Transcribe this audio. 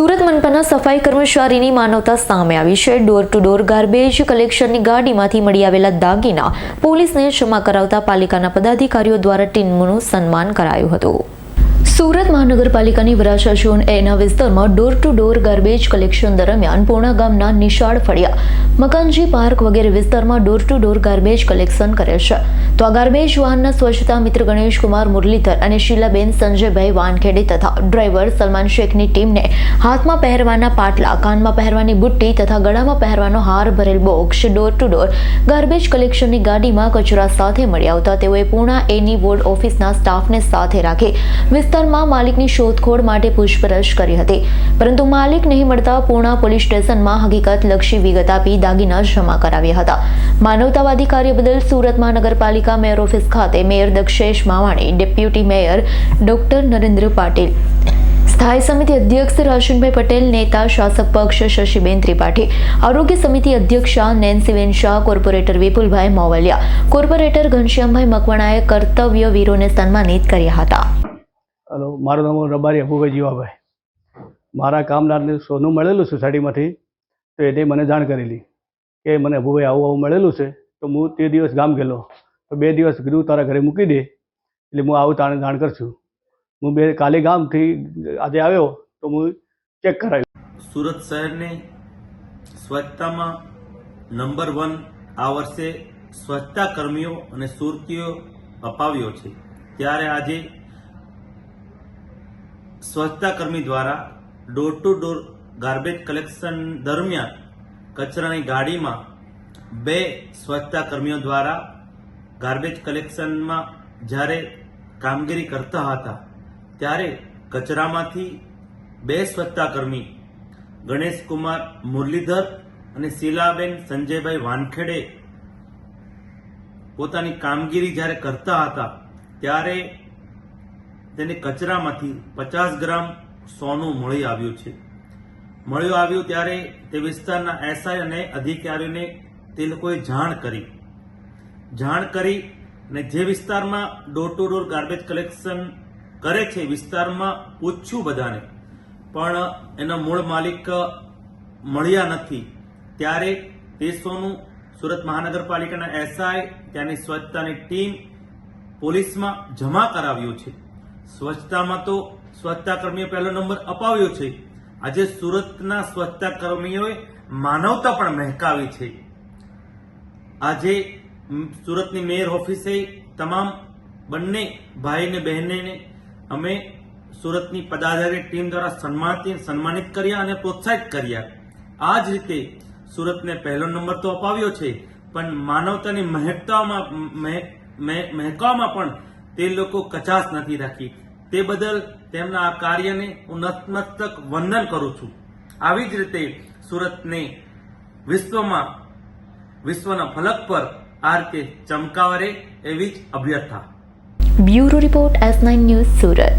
સુરત મનપાના સફાઈ કર્મચારીની માનવતા સામે આવી છે. ડોર ટુ ડોર ગાર્બેજ કલેક્શનની ગાડીમાંથી મળી આવેલા દાગીના પોલીસને ક્ષમા કરાવતા પાલિકાના પદાધિકારીઓ દ્વારા ટીમનું સન્માન કરાયું હતું. સુરત મહાનગરપાલિકાની વરાછા ઝોન એના વિસ્તારમાં door to door garbage collection દરમિયાન પૂર્ણા ગામના નિશાળ ફળિયા. મકાનજી પાર્ક વગેરે વિસ્તારમાં door to door garbage collection કરે છે. તો આ ગાર્બેજ વાહનના સ્વચ્છતા મિત્ર ગણેશકુમાર મુરલીધર અને શીલાબેન સંજયભાઈ વાનખેડે તથા ડ્રાઈવર સલમાન શેખની ટીમને હાથમાં પહેરવાના પાટલા, કાનમાં પહેરવાની બુટ્ટી તથા ગળામાં પહેરવાનો હાર ભરેલ box door to door garbage કલેક્શનની ગાડીમાં કચરા સાથે મળી આવતા તેઓએ પૂર્ણા એની વોર્ડ ઓફિસના સ્ટાફને સાથે રાખી વિસ્તારમાં માલિકની શોધખોળ માટે પૂછપરછ કરી હતી. પરંતુ માલિક નહીં મળતા પૂર્ણા પોલીસ સ્ટેશનમાં હકીકત લક્ષી વિગત આપી દાગીના જમા કરાવ્યા હતા. માનવતાવાદી કાર્ય બદલ સુરત મહાનગરપાલિકા મેયર ઓફિસ ખાતે mayor Dakshesh Mavani, deputy mayor doctor Narendra Patil. સ્થાયી સમિતિ અધ્યક્ષ રાજનભાઈ પટેલ, નેતા શાસક પક્ષ શશીબેન ત્રિપાઠી, આરોગ્ય સમિતિ અધ્યક્ષા નેન્સીબેન શાહ કોર્પોરેટર વિપુલભાઈ મોવલિયા, કોર્પોરેટર ઘનશ્યામભાઈ મકવાણાએ કર્તવ્ય વીરોને સન્માનિત કર્યા હતા. હલો, મારું નામ રબારી અબુભાઈ જીવાભાઈ. મારા કામદારને સોનું મળેલું સોસાયટીમાંથી, તો એને મને જાણ કરેલી કે મને અબુભાઈ આવું આવું મળેલું છે, તો હું તે દિવસ ગામ ગયેલો. તો બે દિવસ કીધું તારા ઘરે મૂકી દે, એટલે હું આવું તારે જાણ કરશું હું બે કાલે ગામથી આજે આવ્યો, તો હું ચેક કરાવ્યું સુરત શહેરને સ્વચ્છતામાં નંબર વન આ વર્ષે સ્વચ્છતા કર્મીઓ અને સુરતીઓ અપાવ્યો છે. ત્યારે આજે સ્વચ્છતા કર્મી દ્વારા door to door garbage collection દરમિયાન કચરાની ગાડીમાં બે સ્વચ્છતા કર્મીઓ દ્વારા ગાર્બેજ કલેક્શનમાં જ્યારે કામગીરી કરતા હતા, ત્યારે કચરામાંથી બે સ્વચ્છતા કર્મી ગણેશકુમાર મુરલીધર અને શીલાબેન સંજયભાઈ વાનખેડે પોતાની કામગીરી જ્યારે કરતા હતા, ત્યારે તેને કચરામાંથી પચાસ ગ્રામ સોનું મળી આવ્યું છે. મળ્યું આવ્યું ત્યારે તે વિસ્તારના એસઆઈ અને અધિકારીઓને તે લોકોએ જાણ કરી. જાણ કરી અને જે વિસ્તારમાં door to door garbage collection કરે છે વિસ્તારમાં પૂછ્યું બધાને, પણ એના મૂળ માલિક મળ્યા નથી. ત્યારે તે સોનું સુરત મહાનગરપાલિકાના એસઆઈ, ત્યાંની સ્વચ્છતાની ટીમ પોલીસમાં જમા કરાવ્યું છે. સ્વચ્છતામાં તો સ્વચ્છતા કર્મીએ પહેલો નંબર અપાવ્યો છે. આજે સુરતના સ્વચ્છતા કર્મીઓએ માનવતા પણ મહેકાવી છે. આજે સુરતની મેયર ઓફિસે તમામ બંને ભાઈ અને બહેનને અમે સુરતની પદાધારી ટીમ દ્વારા સન્માનિત સન્માનિત કર્યા અને પ્રોત્સાહિત કર્યા. આ જ રીતે સુરતને પહેલો નંબર તો અપાવ્યો છે, પણ માનવતાની મહેકતામાં મહે- મહે- મહેકવામાં પણ તે લોકો કચાશ નથી રાખી. તે બદલ તેમના આ કાર્યને હું નતમસ્તક વંદન કરું છું. આવી જ રીતે સુરતને વિશ્વમાં, વિશ્વના ફલક પર આ રીતે ચમકાવરે એવી જ અભ્યર્થા. Bureau report S nine News Surat.